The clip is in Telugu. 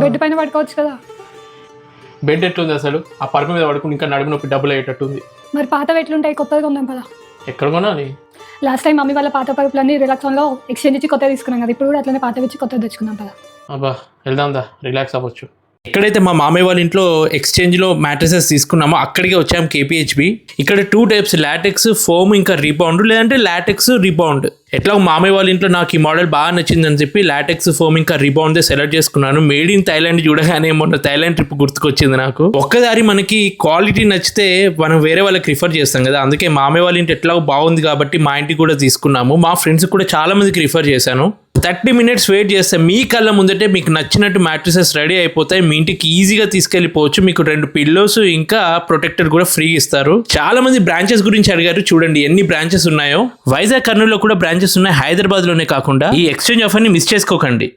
బెడ్ పైన పడుకోవచ్చు కదా? బెడ్ ఎట్లుంది అసలు? ఆ పరుపు మీద పడుకుని ఇంకా నడుము నొప్పి డబ్బులు అయ్యేటట్టుంది. మరి పాత ఎట్లుంటాయి కొత్తగా కొందాం కదా ఎక్కడ కొనాలి? లాస్ట్ టైం మమ్మీ వాళ్ళ పాత పరుపులన్నీ రిలాక్సాన్లో ఎక్స్చేంజ్ ఇచ్చి కొత్తగా తీసుకున్నాం కదా ఇప్పుడు కూడా అట్లనే పాత ఇచ్చి కొత్తగా తెచ్చుకుందాం కదా అబ్బా వెళ్దాందా రిలాక్స్ అవ్వచ్చు. ఎక్కడైతే మా మామయ్య వాళ్ళ ఇంట్లో ఎక్స్చేంజ్లో మ్యాట్రసెస్ తీసుకున్నామో అక్కడికే వచ్చాం కేపీహెచ్బి ఇక్కడ టూ టైప్స్ లాటెక్స్ ఫోమ్ ఇంకా రీబౌండ్ లేదంటే లాటెక్స్ రీబౌండ్ ఎట్లా మామయ్య వాళ్ళ ఇంట్లో నాకు ఈ మోడల్ బాగా నచ్చిందని చెప్పి లాటెక్స్ ఫోమ్ ఇంకా రిబౌండ్ సెలెక్ట్ చేసుకున్నాను. మేడ్ ఇన్ థైలాండ్ చూడగానే మొన్న థైలాండ్ ట్రిప్ గుర్తుకొచ్చింది నాకు. ఒక్కసారి మనకి క్వాలిటీ నచ్చితే మనం వేరే వాళ్ళకి రిఫర్ చేస్తాం కదా. అందుకే మామయ్య వాళ్ళ ఇంటి ఎట్లా బాగుంది కాబట్టి మా ఇంటికి కూడా తీసుకున్నాము. మా ఫ్రెండ్స్ కూడా చాలా మందికి రిఫర్ చేశాను. థర్టీ మినిట్స్ వెయిట్ చేస్తే మీ కళ్ళ ముందటే మీకు నచ్చినట్టు మ్యాట్రిసెస్ రెడీ అయిపోతాయి. మీ ఇంటికి ఈజీగా తీసుకెళ్ళిపోవచ్చు. మీకు రెండు పిల్లోస్ ఇంకా ప్రొటెక్టర్ కూడా ఫ్రీ ఇస్తారు. చాలా మంది బ్రాంచెస్ గురించి అడిగారు. చూడండి ఎన్ని బ్రాంచెస్ ఉన్నాయో. వైజాగ్ కర్నూలులో కూడా బ్రాంచెస్ ఉన్నాయి హైదరాబాద్లోనే కాకుండా ఈ ఎక్స్చేంజ్ ఆఫర్ని మిస్ చేసుకోకండి.